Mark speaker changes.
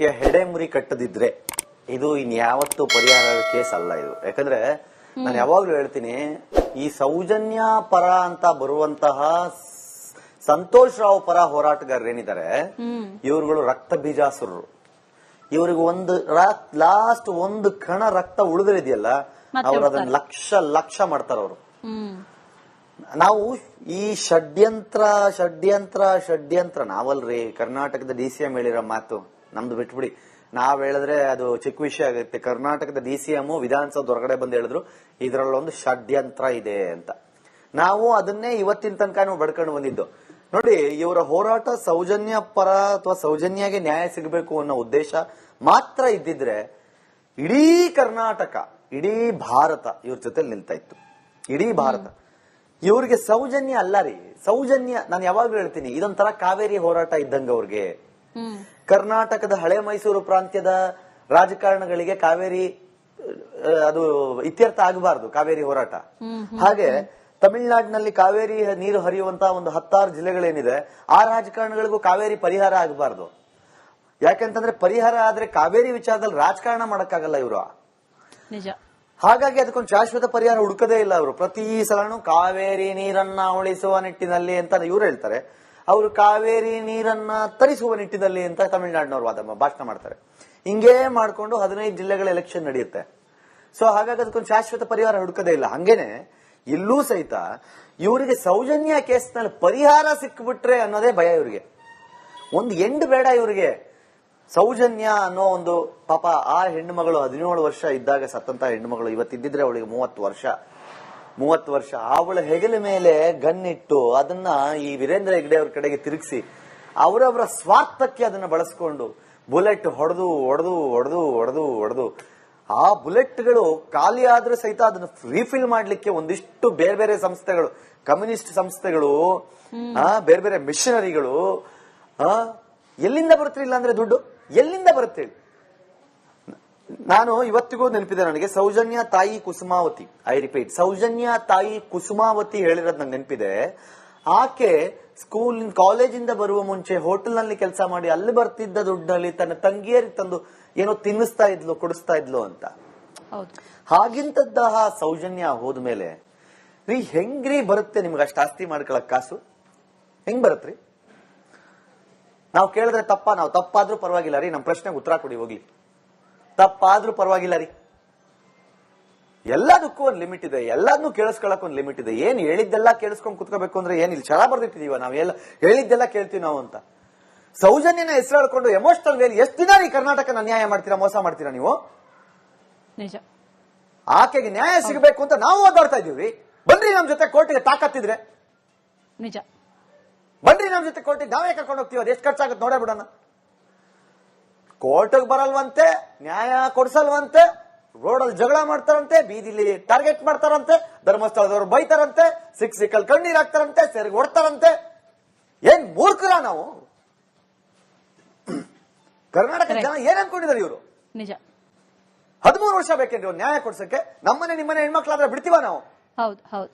Speaker 1: ಹೆಡೆ ಮುರಿ ಕಟ್ಟದಿದ್ರೆ ಇದು ಇನ್ಯಾವತ್ತು ಪರಿಹಾರ ಕೇಸ್ ಅಲ್ಲ ಇದು. ಯಾಕಂದ್ರೆ ನಾನು ಯಾವಾಗ್ಲೂ ಹೇಳ್ತೀನಿ ಈ ಸೌಜನ್ಯ ಪರ ಅಂತ ಬರುವಂತಹ ಸಂತೋಷ್ ರಾವ್ ಪರ ಹೋರಾಟಗಾರರೇನಿದ್ದಾರೆ ಇವರುಗಳು ರಕ್ತ ಬೀಜಾಸುರರು. ಇವರಿಗೆ ಒಂದು ಲಾಸ್ಟ್ ಒಂದು ಕಣ ರಕ್ತ ಉಳಿದ್ರಿದೆಯಲ್ಲ
Speaker 2: ಮತ್ತೆ
Speaker 1: ಅವ್ರು ಅದನ್ನ ಲಕ್ಷ ಲಕ್ಷ ಮಾಡ್ತಾರ ಅವರು. ನಾವು ಈ ಷಡ್ಯಂತ್ರ ಷಡ್ಯಂತ್ರ ಷಡ್ಯಂತ್ರ ನಾವಲ್ರಿ ಕರ್ನಾಟಕದ ಡಿ ಸಿ ಎಂ ಹೇಳಿರೋ ಮಾತು. ನಮ್ದು ಬಿಟ್ಬಿಡಿ. ನಾವ್ ಹೇಳಿದ್ರೆ ಅದು ಚಿಕ್ಕ ವಿಷಯ ಆಗುತ್ತೆ. ಕರ್ನಾಟಕದ ಡಿ ಸಿ ಎಂ ವಿಧಾನಸೌಧ ಹೊರಗಡೆ ಬಂದು ಹೇಳಿದ್ರು, ಇದ್ರಲ್ಲೊಂದು ಷಡ್ಯಂತ್ರ ಇದೆ ಅಂತ. ನಾವು ಅದನ್ನೇ ಇವತ್ತಿನ ತನಕ ನಾವು ಬಡ್ಕೊಂಡು ಬಂದಿದ್ದು. ನೋಡಿ, ಇವರ ಹೋರಾಟ ಸೌಜನ್ಯ ಪರ ಅಥವಾ ಸೌಜನ್ಯಗೆ ನ್ಯಾಯ ಸಿಗಬೇಕು ಅನ್ನೋ ಉದ್ದೇಶ ಮಾತ್ರ ಇದ್ದಿದ್ರೆ ಇಡೀ ಕರ್ನಾಟಕ, ಇಡೀ ಭಾರತ ಇವ್ರ ಜೊತೆ ನಿಲ್ತಾ ಇತ್ತು. ಇಡೀ ಭಾರತ. ಇವ್ರಿಗೆ ಸೌಜನ್ಯ ಅಲ್ಲ ರೀ. ಸೌಜನ್ಯ, ನಾನು ಯಾವಾಗ್ಲೂ ಹೇಳ್ತೀನಿ, ಇದೊಂಥರ ಕಾವೇರಿ ಹೋರಾಟ ಇದ್ದಂಗ ಅವ್ರಿಗೆ. ಕರ್ನಾಟಕದ ಹಳೆ ಮೈಸೂರು ಪ್ರಾಂತ್ಯದ ರಾಜಕಾರಣಗಳಿಗೆ ಕಾವೇರಿ ಅದು ಇತ್ಯರ್ಥ ಆಗಬಾರದು ಕಾವೇರಿ ಹೋರಾಟ. ಹಾಗೆ ತಮಿಳುನಾಡಿನಲ್ಲಿ ಕಾವೇರಿ ನೀರು ಹರಿಯುವಂತಹ ಒಂದು ಹತ್ತಾರು ಜಿಲ್ಲೆಗಳೇನಿದೆ ಆ ರಾಜಕಾರಣಗಳಿಗೂ ಕಾವೇರಿ ಪರಿಹಾರ ಆಗಬಾರದು. ಯಾಕೆಂತಂದ್ರೆ ಪರಿಹಾರ ಆದ್ರೆ ಕಾವೇರಿ ವಿಚಾರದಲ್ಲಿ ರಾಜಕಾರಣ ಮಾಡಕ್ಕಾಗಲ್ಲ ಇವರು.
Speaker 2: ನಿಜ.
Speaker 1: ಹಾಗಾಗಿ ಅದಕ್ಕೊಂದು ಶಾಶ್ವತ ಪರಿಹಾರ ಹುಡುಕದೇ ಇಲ್ಲ ಅವರು ಪ್ರತಿ ಸಲನು ಕಾವೇರಿ ನೀರನ್ನ ಉಳಿಸುವ ನಿಟ್ಟಿನಲ್ಲಿ ಅಂತ ಇವ್ರು ಹೇಳ್ತಾರೆ. ಅವರು ಕಾವೇರಿ ನೀರನ್ನ ತರಿಸುವ ನಿಟ್ಟಿನಲ್ಲಿ ಅಂತ ತಮಿಳುನಾಡಿನವರು ವಾದ ಭಾಷಣ ಮಾಡ್ತಾರೆ. ಹಿಂಗೇ ಮಾಡ್ಕೊಂಡು ಹದಿನೈದು ಜಿಲ್ಲೆಗಳ ಎಲೆಕ್ಷನ್ ನಡೆಯುತ್ತೆ. ಸೊ ಹಾಗಾಗಿ ಅದಕ್ಕೊಂದು ಶಾಶ್ವತ ಪರಿಹಾರ ಹುಡುಕದೇ ಇಲ್ಲ. ಹಂಗೇನೆ, ಇಲ್ಲೂ ಸಹಿತ ಇವರಿಗೆ ಸೌಜನ್ಯ ಕೇಸ್ನಲ್ಲಿ ಪರಿಹಾರ ಸಿಕ್ಬಿಟ್ರೆ ಅನ್ನೋದೇ ಭಯ ಇವರಿಗೆ. ಒಂದು ಎಂಡ್ ಬೇಡ ಇವರಿಗೆ. ಸೌಜನ್ಯ ಅನ್ನೋ ಒಂದು ಪಾಪ ಆ ಹೆಣ್ಣು ಮಗಳು ಹದಿನೇಳು ವರ್ಷ ಇದ್ದಾಗ ಸತ್ತಂತ ಹೆಣ್ಣು ಮಗಳು ಇವತ್ತಿದ್ದಿದ್ರೆ ಅವಳಿಗೆ ಮೂವತ್ತು ವರ್ಷ. ಮೂವತ್ತು ವರ್ಷ ಅವಳ ಹೆಗಲ ಮೇಲೆ ಗನ್ನಿಟ್ಟು ಅದನ್ನ ಈ ವೀರೇಂದ್ರ ಹೆಗ್ಡೆ ಅವ್ರ ಕಡೆಗೆ ತಿರುಗಿಸಿ, ಅವರವರ ಸ್ವಾರ್ಥಕ್ಕೆ ಅದನ್ನ ಬಳಸ್ಕೊಂಡು ಬುಲೆಟ್ ಹೊಡೆದು ಹೊಡೆದು ಹೊಡೆದು ಹೊಡೆದು ಹೊಡೆದು, ಆ ಬುಲೆಟ್ಗಳು ಖಾಲಿ ಆದ್ರೂ ಸಹಿತ ಅದನ್ನ ರೀಫಿಲ್ ಮಾಡ್ಲಿಕ್ಕೆ ಒಂದಿಷ್ಟು ಬೇರೆ ಬೇರೆ ಸಂಸ್ಥೆಗಳು, ಕಮ್ಯುನಿಸ್ಟ್ ಸಂಸ್ಥೆಗಳು ಬೇರೆ ಬೇರೆ ಮಿಷನರಿಗಳು ಎಲ್ಲಿಂದ ಬರುತ್ತೆ ಇಲ್ಲ ಅಂದ್ರೆ ದುಡ್ಡು ಎಲ್ಲಿಂದ ಬರುತ್ತೆ? ನಾನು ಇವತ್ತಿಗೂ ನೆನಪಿದೆ ನನಗೆ ಸೌಜನ್ಯ ತಾಯಿ ಕುಸುಮಾವತಿ. ಐ ರಿಪೀಟ್ ಸೌಜನ್ಯ ತಾಯಿ ಕುಸುಮಾವತಿ ಹೇಳಿರೋದು ನಂಗೆ ನೆನಪಿದೆ. ಆಕೆ ಸ್ಕೂಲ್ ಕಾಲೇಜಿಂದ ಬರುವ ಮುಂಚೆ ಹೋಟೆಲ್ನಲ್ಲಿ ಕೆಲಸ ಮಾಡಿ ಅಲ್ಲಿ ಬರ್ತಿದ್ದ ದುಡ್ಡಲ್ಲಿ ತನ್ನ ತಂಗಿಯರಿಗೆ ತಂದು ಏನೋ ತಿನ್ನಿಸ್ತಾ ಇದ್ಲು ಕೊಡಿಸ್ತಾ ಇದ್ಲು ಅಂತ.
Speaker 2: ಹಾಗಿಂತದ್ದಹ
Speaker 1: ಹಾಗಿಂತದ್ದ ಸೌಜನ್ಯ ಹೋದ್ಮೇಲೆ ರೀ ಹೆಂಗ್ರಿ ಬರುತ್ತೆ ನಿಮ್ಗೆ ಅಷ್ಟು ಆಸ್ತಿ ಮಾಡ್ಕೊಳಕ್ ಕಾಸು? ಹೆಂಗ್ ಬರುತ್ತೆ ನಾವು ಕೇಳಿದ್ರೆ ತಪ್ಪ ನಾವು ತಪ್ಪಾದ್ರೂ ಪರವಾಗಿಲ್ಲ ರೀ ನಮ್ಮ ಪ್ರಶ್ನೆಗೆ ಉತ್ತರ ಕೊಡಿ ಹೋಗ್ಲಿ. ತಪ್ಪಾದ್ರೂ ಪರವಾಗಿಲ್ಲ ರೀ. ಎಲ್ಲದಕ್ಕೂ ಒಂದು ಲಿಮಿಟ್ ಇದೆ ಎಲ್ಲದನ್ನೂ ಕೇಳಿಸ್ಕೊಳಕ್ ಒಂದು ಲಿಮಿಟ್ ಇದೆ. ಏನ್ ಹೇಳಿದ್ದೆಲ್ಲ ಕೇಳಿಸ್ಕೊಂಡ್ ಕುತ್ಕೋಬೇಕು ಅಂದ್ರೆ ಏನ್ ಇಲ್ಲಿ ಛಲ ಬರ್ದಿಟ್ಟಿದೀವ ನಾವ್? ಎಲ್ಲ ಹೇಳಿದ್ದೆಲ್ಲ ಕೇಳ್ತೀವಿ ನಾವು ಅಂತ. ಸೌಜನ್ಯನ ಹೆಸರು ಹೇಳ್ಕೊಂಡು ಎಮೋಷನಲ್ ವೇಲಿ ಎಷ್ಟು ದಿನ ಈ ಕರ್ನಾಟಕನ ನ್ಯಾಯ ಮಾಡ್ತೀರಾ ಮೋಸ ಮಾಡ್ತೀರಾ ನೀವು?
Speaker 2: ನಿಜ.
Speaker 1: ಆಕೆಗೆ ನ್ಯಾಯ ಸಿಗಬೇಕು ಅಂತ ನಾವು ಓದಾಡ್ತಾ ಇದೀವಿ ಬನ್ರಿ ನಮ್ ಜೊತೆ ಕೋರ್ಟಿಗೆ ತಾಕತ್ತಿದ್ರೆ.
Speaker 2: ನಿಜ.
Speaker 1: ಬನ್ರಿ ನಮ್ ಜೊತೆ ಕೋರ್ಟಿಗೆ ನಾವೇ ಕರ್ಕೊಂಡು ಹೋಗ್ತೀವಿ ಅದು ಎಷ್ಟು ಖರ್ಚಾಗುತ್ತೆ ನೋಡೇ ಬಿಡೋಣ. ಕೋರ್ಟ್ಗೆ ಬರಲ್ವಂತೆ ನ್ಯಾಯ ಕೊಡ್ಸಲ್ವಂತೆ ರೋಡಲ್ಲಿ ಜಗಳ ಮಾಡ್ತಾರಂತೆ ಬೀದಿಲಿ ಟಾರ್ಗೆಟ್ ಮಾಡ್ತಾರಂತೆ ಧರ್ಮಸ್ಥಳದವರು ಬೈತಾರಂತೆ ಸಿಕ್ ಸಿಕ್ಕಲ್ ಕಣ್ಣೀರ್ ಹಾಕ್ತಾರಂತೆ ಸೆರಿಗೆ ಹೊಡ್ತಾರಂತೆ. ಏನ್ ಮೂರ್ಖರ ನಾವು? ಕರ್ನಾಟಕ ಜನ ಏನ್ ಅನ್ಕೊಂಡಿದ್ದಾರೆ ಇವರು?
Speaker 2: ನಿಜ.
Speaker 1: ಹದಿಮೂರು ವರ್ಷ ಬೇಕೇನ್ರಿ ನ್ಯಾಯ ಕೊಡ್ಸಕ್ಕೆ? ನಮ್ಮನೆ ನಿಮ್ಮನೆ ಹೆಣ್ಮಕ್ಳಾದ್ರೆ ಬಿಡ್ತೀವ ನಾವು?
Speaker 2: ಹೌದು ಹೌದು.